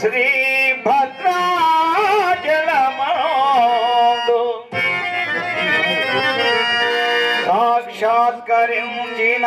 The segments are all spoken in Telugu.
Shri భద్రాచలమందు సాక్షాత్కరించిన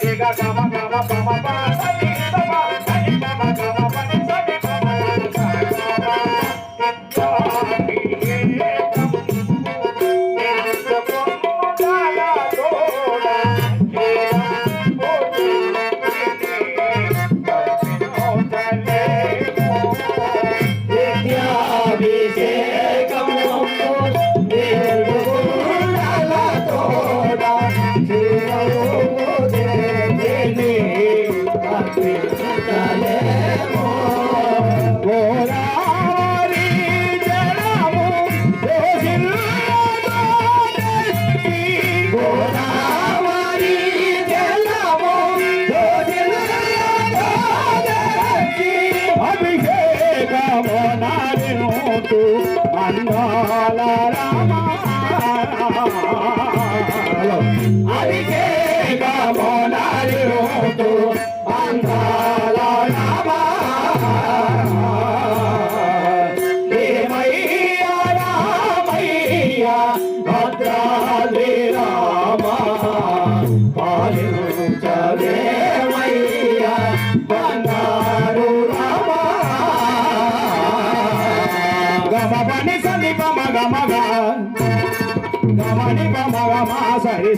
ga ga ga ma ga ma ma ma నారినోటు అందాల రామ. అభిషేకము నారినోటు అందాల రామ. దేవయ్య రామయ్య పని సని పమ గమ గమని పమ గమ సరి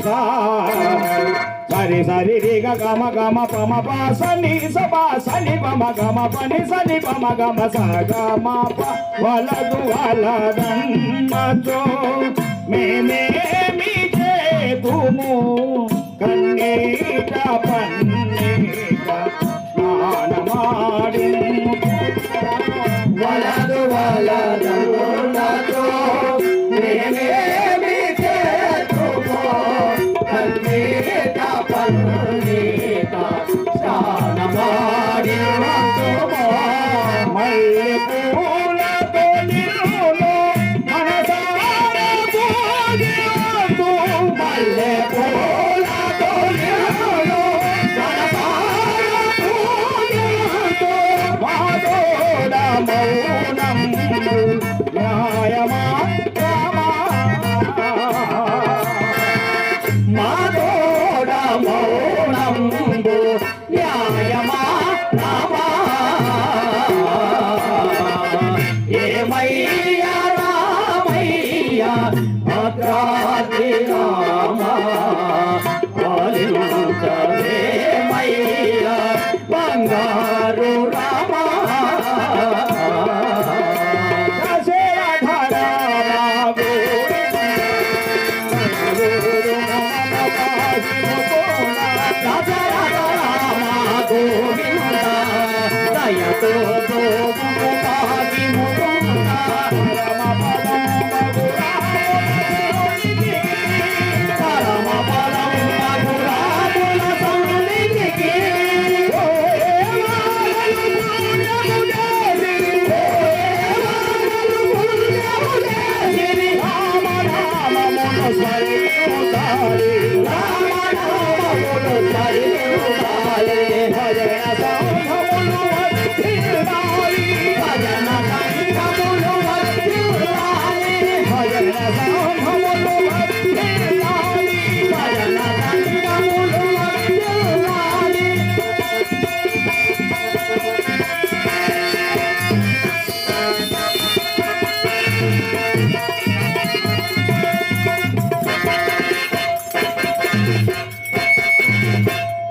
సరి సరి రి గ గమ గమ పమ ప సని సప సని పమ గమ పని సని పమ గమ స గమ ప వలదు మే మేమేమి చే తుము భద్రాద్రి రామ పాలించవేమయ్యా బంగారు రామ దయతో భజన